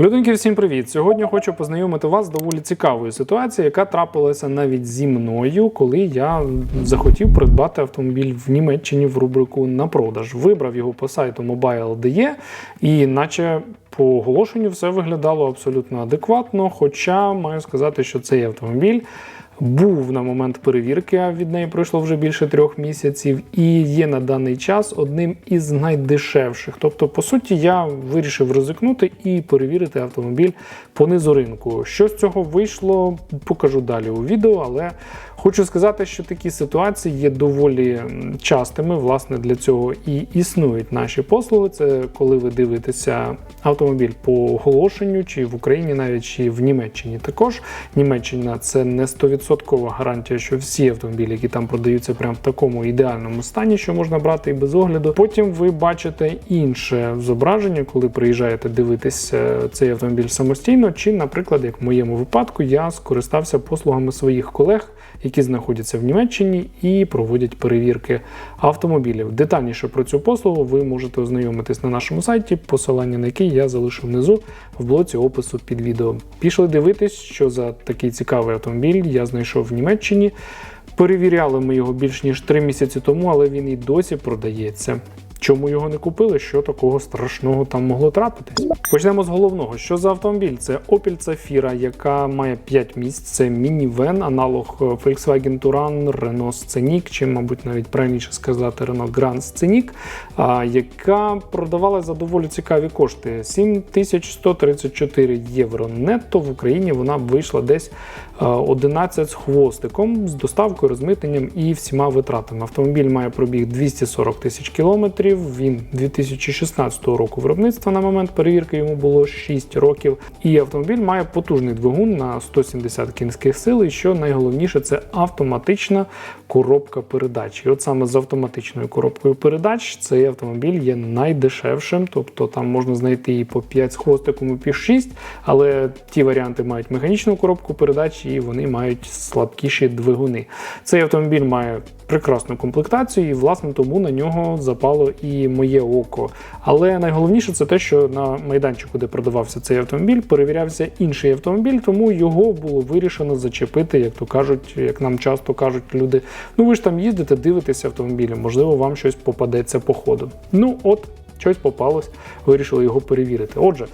Людинки, всім привіт! Сьогодні хочу познайомити вас з доволі цікавою ситуацією, яка трапилася навіть зі мною, коли я захотів придбати автомобіль в Німеччині в рубрику на продаж. Вибрав його по сайту Mobile.de і наче по оголошенню все виглядало абсолютно адекватно. Хоча маю сказати, що цей автомобіль. Був на момент перевірки, а від неї пройшло вже більше трьох місяців, і є на даний час одним із найдешевших. Тобто, по суті, я вирішив ризикнути і перевірити автомобіль по низу ринку. Що з цього вийшло, покажу далі у відео, але хочу сказати, що такі ситуації є доволі частими. Власне, для цього і існують наші послуги. Це коли ви дивитеся автомобіль по оголошенню, чи в Україні, навіть чи в Німеччині. Також Німеччина це не 100% гарантія, що всі автомобілі, які там продаються, прямо в такому ідеальному стані, що можна брати і без огляду. Потім ви бачите інше зображення, коли приїжджаєте дивитися цей автомобіль самостійно. Чи, наприклад, як в моєму випадку, я скористався послугами своїх колег, які знаходяться в Німеччині і проводять перевірки автомобілів. Детальніше про цю послугу ви можете ознайомитись на нашому сайті, посилання на який я залишив внизу в блоці опису під відео. Пішли дивитись, що за такий цікавий автомобіль я знайшов в Німеччині. Перевіряли ми його більш ніж 3 місяці тому, але він і досі продається. Чому його не купили? Що такого страшного там могло трапитись? Почнемо з головного. Що за автомобіль? Це Opel Zafira, яка має 5 місць. Це мінівен, аналог Volkswagen Touran, Renault Scenic, чи, мабуть, навіть правильніше сказати, Renault Grand Scenic, яка продавала за доволі цікаві кошти. 7134 євро нетто в Україні вона вийшла десь 11 з хвостиком, з доставкою, розмитненням і всіма витратами. Автомобіль має пробіг 240 тисяч кілометрів. Він 2016 року виробництва на момент перевірки йому було 6 років. І автомобіль має потужний двигун на 170 кінських сил. І що найголовніше, це автоматична коробка передач. І от саме з автоматичною коробкою передач цей автомобіль є найдешевшим, тобто там можна знайти і по 5 з хвостиком, і по 6, але ті варіанти мають механічну коробку передач і вони мають слабкіші двигуни. Цей автомобіль має прекрасну комплектацію, і власне тому на нього запало і моє око. Але найголовніше це те, що на майданчику, де продавався цей автомобіль, перевірявся інший автомобіль, тому його було вирішено зачепити, як то кажуть, як нам часто кажуть люди. Ну ви ж там їздите, дивитеся автомобілі, можливо, вам щось попадеться по ходу. Ну от щось попалось, вирішили його перевірити. Отже.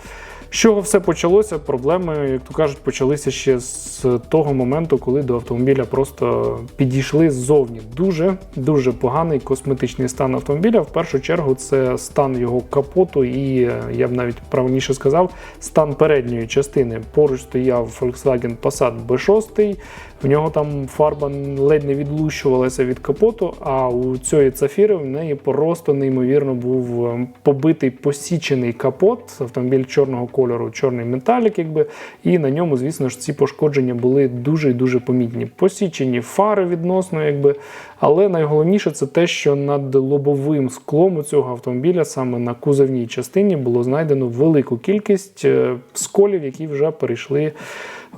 З чого все почалося? Проблеми, як то кажуть, почалися ще з того моменту, коли до автомобіля просто підійшли ззовні. Дуже дуже поганий косметичний стан автомобіля. В першу чергу це стан його капоту, і я б навіть правильніше сказав, стан передньої частини. Поруч стояв Volkswagen Passat B6. В нього там фарба ледь не відлущувалася від капоту, а у цієї цафіри в неї просто неймовірно був побитий посічений капот, автомобіль чорного кольору, чорний металік, якби, і на ньому, звісно ж, ці пошкодження були дуже і дуже помітні. Посічені фари відносно, якби. Але найголовніше це те, що над лобовим склом у цього автомобіля, саме на кузовній частині, було знайдено велику кількість сколів, які вже перейшли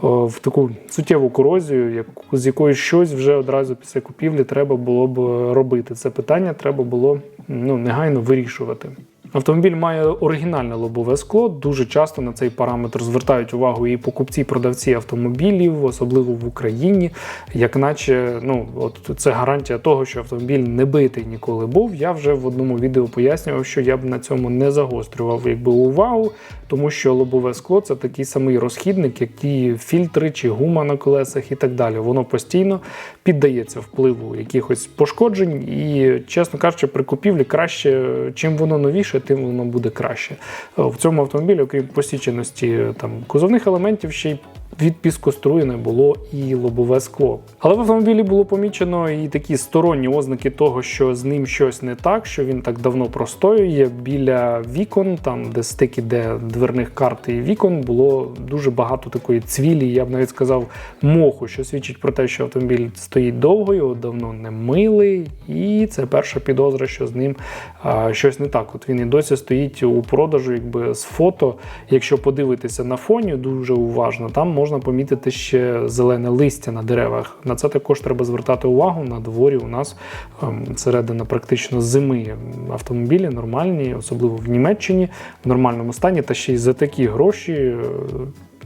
в таку суттєву корозію, з якою щось вже одразу після купівлі треба було б робити. Це питання треба було ну, негайно вирішувати. Автомобіль має оригінальне лобове скло. Дуже часто на цей параметр звертають увагу і покупці-продавці автомобілів, особливо в Україні. Як наче ну, от це гарантія того, що автомобіль не битий ніколи був. Я вже в одному відео пояснював, що я б на цьому не загострював якби увагу, тому що лобове скло це такий самий розхідник, як ті фільтри чи гума на колесах і так далі. Воно постійно піддається впливу якихось пошкоджень, і, чесно кажучи, при купівлі краще, чим воно новіше тим воно буде краще. В цьому автомобілі, окрім посіченості там кузовних елементів, ще й від піскоструєне було і лобове скло. Але в автомобілі було помічено і такі сторонні ознаки того, що з ним щось не так, що він так давно простоює. Біля вікон, там де стик іде дверних карт і вікон, було дуже багато такої цвілі, я б навіть сказав, моху, що свідчить про те, що автомобіль стоїть довго, його давно не мили, і це перша підозра, що з ним а, щось не так. От він і досі стоїть у продажу, якби з фото. Якщо подивитися на фоні дуже уважно, там можна можна помітити ще зелене листя на деревах. На це також треба звертати увагу. На дворі у нас ем, середина практично зими автомобілі нормальні, особливо в Німеччині, в нормальному стані, та ще й за такі гроші. е,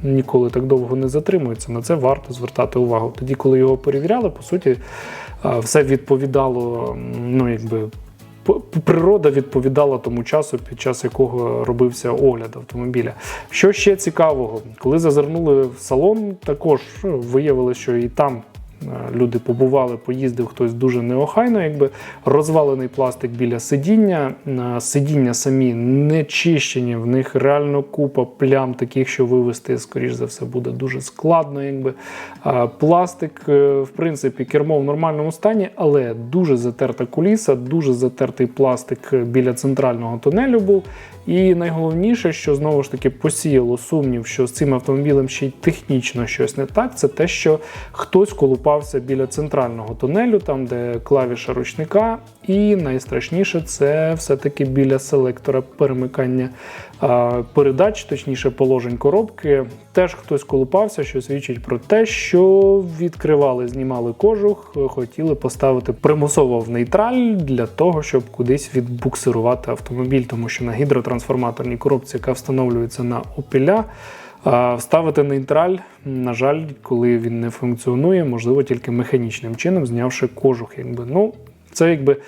Ніколи так довго не затримується. На це варто звертати увагу. Тоді, коли його перевіряли, по суті, е, все відповідало, ну якби природа відповідала тому часу, під час якого робився огляд автомобіля. Що ще цікавого, коли зазирнули в салон, також виявили, що і там. Е, Люди побували, поїздив хтось дуже неохайно, якби розвалений пластик біля сидіння. е, Сидіння самі не чищені, в них реально купа плям, таких, що вивести, скоріш за все, буде дуже складно. Якби. Пластик, е, в принципі, кермо в нормальному стані, але дуже затерта куліса, дуже затертий пластик біля центрального тунелю був. І найголовніше, що знову ж таки посіяло сумнів, що з цим автомобілем ще й технічно щось не так, це те, що хтось колупався біля центрального тунелю, там де клавіша ручника, і найстрашніше це все-таки біля селектора перемикання передач, точніше положень коробки. Теж хтось колупався, що свідчить про те, що відкривали, знімали кожух, хотіли поставити примусово в нейтраль для того, щоб кудись відбуксирувати автомобіль, тому що на гідротрансформаторній коробці, яка встановлюється на опіля. Вставити нейтраль, на жаль, коли він не функціонує, можливо тільки механічним чином, знявши кожух. Якби. Ну, це якби е,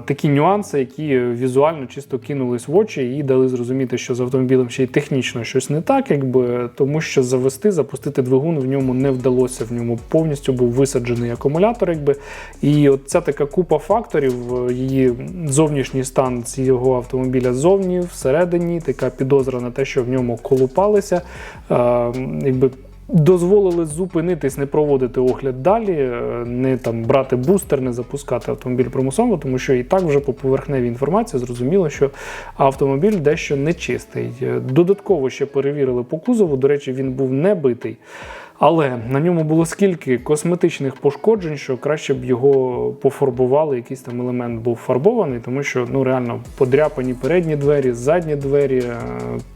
такі нюанси, які візуально чисто кинулись в очі і дали зрозуміти, що з автомобілем ще й технічно щось не так, якби тому що завести, запустити двигун в ньому не вдалося. В ньому повністю був висаджений акумулятор, якби. І от ця така купа факторів, е, її зовнішній стан цього автомобіля ззовні, всередині, така підозра на те, що в ньому колупалися. Е, якби дозволили зупинитись, не проводити огляд далі, е, не там брати бустер, не запускати автомобіль примусово, тому що і так вже по поверхневій інформації зрозуміло, що автомобіль дещо нечистий. Е, Додатково ще перевірили по кузову. До речі, він був не битий. Але на ньому було скільки косметичних пошкоджень, що краще б його пофарбували, якийсь там елемент був фарбований, тому що ну реально подряпані передні двері, задні двері, е,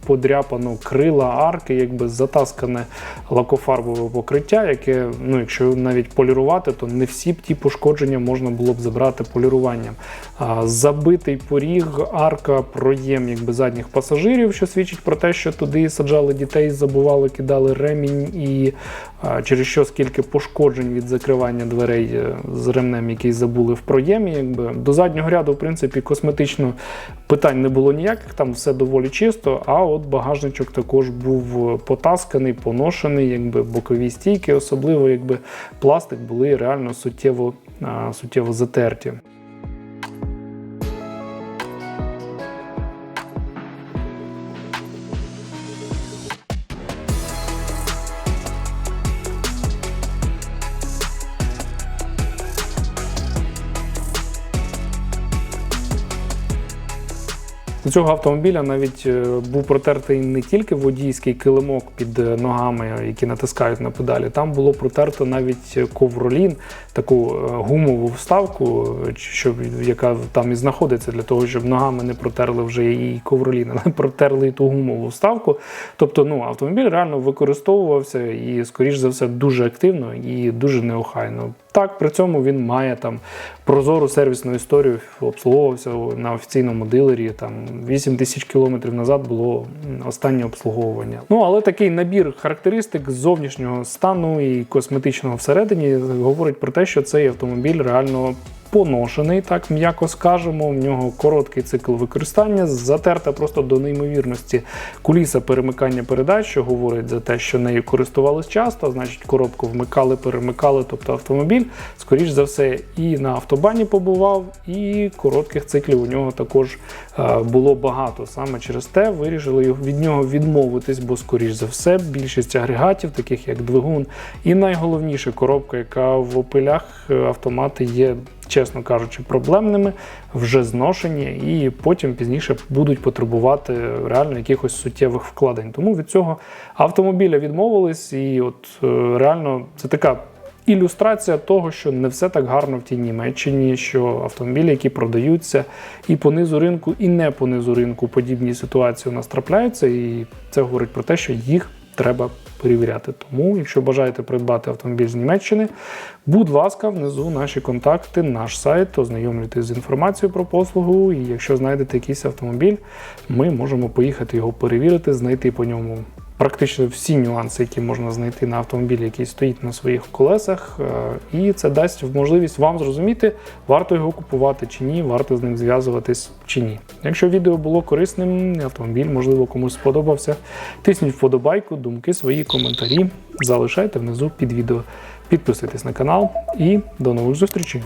подряпано крила, арки, якби затаскане лакофарбове покриття, яке, ну якщо навіть полірувати, то не всі б ті пошкодження можна було б забрати поліруванням. Забитий поріг, арка, проєм якби задніх пасажирів, що свідчить про те, що туди саджали дітей, забували, кидали ремінь і через що скільки пошкоджень від закривання дверей е, з ремнем, який забули в проємі. Якби. До заднього ряду, в принципі, косметично питань не було ніяких, там все доволі чисто, а от багажничок також був потасканий, поношений, якби бокові стійки, особливо якби пластик були реально суттєво, суттєво затерті. Цього автомобіля навіть е, був протертий не тільки водійський килимок під е, ногами, які натискають на педалі. Там було протерто навіть ковролін, таку е, гумову вставку, е, що, яка там і знаходиться для того, щоб ногами не протерли вже і ковролін, але протерли і ту гумову вставку. Тобто, ну автомобіль реально використовувався і, скоріш за все, дуже активно і дуже неохайно. Так, при цьому він має там прозору сервісну історію, обслуговувався на офіційному дилері. Там 8 тисяч кілометрів назад було останнє обслуговування. Ну але такий набір характеристик зовнішнього стану і косметичного всередині говорить про те, що цей автомобіль реально. Поношений, так м'яко скажемо. В нього короткий цикл використання, затерта просто до неймовірності куліса перемикання передач, що говорить за те, що нею користувались часто, значить коробку вмикали, перемикали. Тобто автомобіль, скоріш за все, і на автобані побував, і коротких циклів у нього також е, було багато. Саме через те вирішили від нього відмовитись, бо, скоріш за все, більшість агрегатів, таких як двигун, і найголовніше коробка, яка в опилях е, автомати є. Чесно кажучи, проблемними, вже зношені, і потім пізніше будуть потребувати реально якихось суттєвих вкладень. Тому від цього автомобіля відмовились, і от е, реально це така ілюстрація того, що не все так гарно в тій Німеччині, що автомобілі, які продаються і по низу ринку, і не по низу ринку подібні ситуації у нас трапляються, і це говорить про те, що їх треба перевіряти. Тому, якщо бажаєте придбати автомобіль з Німеччини, будь ласка, внизу наші контакти, наш сайт, ознайомлюйтесь з інформацією про послугу. І якщо знайдете якийсь автомобіль, ми можемо поїхати його перевірити, знайти по ньому практично всі нюанси, які можна знайти на автомобілі, який стоїть на своїх колесах. Е, І це дасть можливість вам зрозуміти, варто його купувати чи ні, варто з ним зв'язуватись чи ні. Якщо відео було корисним, автомобіль, можливо, комусь сподобався, тисніть вподобайку, думки, свої коментарі залишайте внизу під відео. Підписуйтесь на канал і до нових зустрічей!